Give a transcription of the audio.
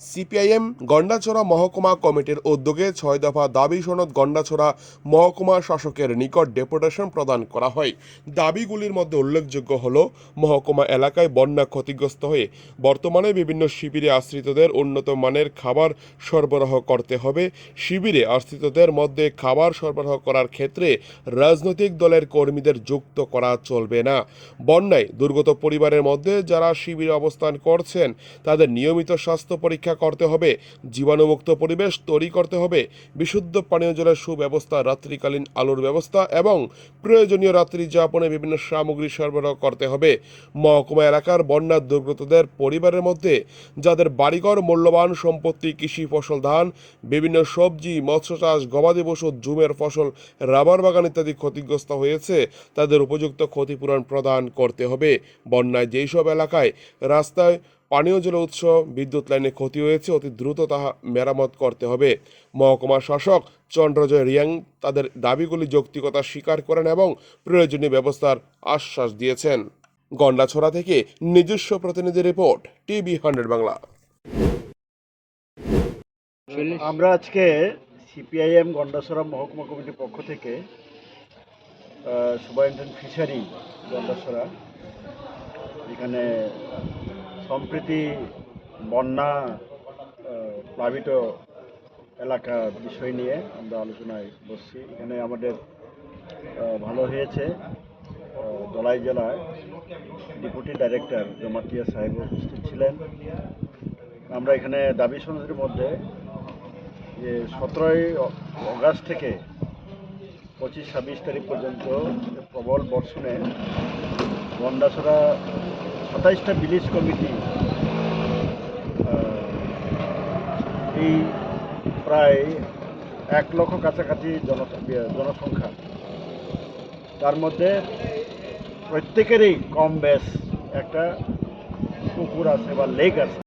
CPIM Gandacherra মহকুমা কমিটির উদ্যোগে ছয় দফা দাবি সনদ গন্ডাছড়া মহকুমা শাসকের নিকট ডেপুটেশন প্রদান করা হয়। দাবিগুলির মধ্যে উল্লেখযোগ্য হল, মহকুমা এলাকায় বন্যা ক্ষতিগ্রস্ত হয়ে বর্তমানে বিভিন্ন শিবিরে আশ্রিতদের উন্নত মানের খাবার সরবরাহ করতে হবে। শিবিরে আশ্রিতদের মধ্যে খাবার সরবরাহ করার ক্ষেত্রে রাজনৈতিক দলের কর্মীদের যুক্ত করা চলবে না। বন্যায় দুর্গত পরিবারের মধ্যে যারা শিবিরে অবস্থান করছেন, তাদের নিয়মিত স্বাস্থ্য পরীক্ষা করতে হবে, জীবাণুমুক্ত পরিবেশ তৈরি করতে হবে, বিশুদ্ধ পানীয় জলের সুব্যবস্থা, রাত্রিকালীন আলোর ব্যবস্থা এবং প্রয়োজনীয় রাত্রি যাপনে বিভিন্ন সামগ্রী সরবরাহ করতে হবে। মহকুমা এলাকার বন্যা দুর্গতদের পরিবারের মধ্যে, যাদের বাড়িঘর, মূল্যবান সম্পত্তি, কৃষি ফসল, ধান, বিভিন্ন সবজি, মৎস্য চাষ, গবাদি পশু, জুমের ফসল, রাবার বাগান ইত্যাদি ক্ষতিগ্রস্ত হয়েছে, তাদের উপযুক্ত ক্ষতিপূরণ প্রদান করতে হবে। বন্যায় যেই সব এলাকায় রাস্তায় পানীয় জল উৎস বিদ্যুৎ লাইনে ক্ষতি হয়েছে, অতি দ্রুত তাহা মেরামত করতে হবে। মহকুমা শাসক চন্দ্রজয় রিয়াং তাদের দাবিগুলি যৌক্তিকতা স্বীকার করেন এবং প্রয়োজনীয় ব্যবস্থার আশ্বাস দিয়েছেন। গন্ডাছড়া থেকে নিজস্ব প্রতিনিধি রিপোর্ট, টিভি হান্ড্রেড বাংলা। আমরা আজকে সিপিআইএম গন্ডাসরা মহকুমা কমিটির পক্ষ থেকে সুপারিনটেন্ডেন্ট ফিশারি গন্ডাসরা এখানে সম্প্রতি বন্যা প্লাবিত এলাকা বিষয় নিয়ে আমরা আলোচনায় বসছি। এখানে আমাদের ভালো হয়েছে দলাই জেলায় ডেপুটি ডাইরেক্টর জমাতিয়া সাহেব উপস্থিত ছিলেন। আমরা এখানে দাবি সনদের মধ্যে যে সতেরোই অগাস্ট থেকে পঁচিশ ছাব্বিশ তারিখ পর্যন্ত প্রবল বর্ষণে গন্ডাছড়া সাতাইশটা ভিলেজ কমিটি এই প্রায় এক লক্ষ কাছাকাছি জন জনসংখ্যা। তার মধ্যে প্রত্যেকেরই কম বেশ একটা পুকুর আছে বা লেক আছে।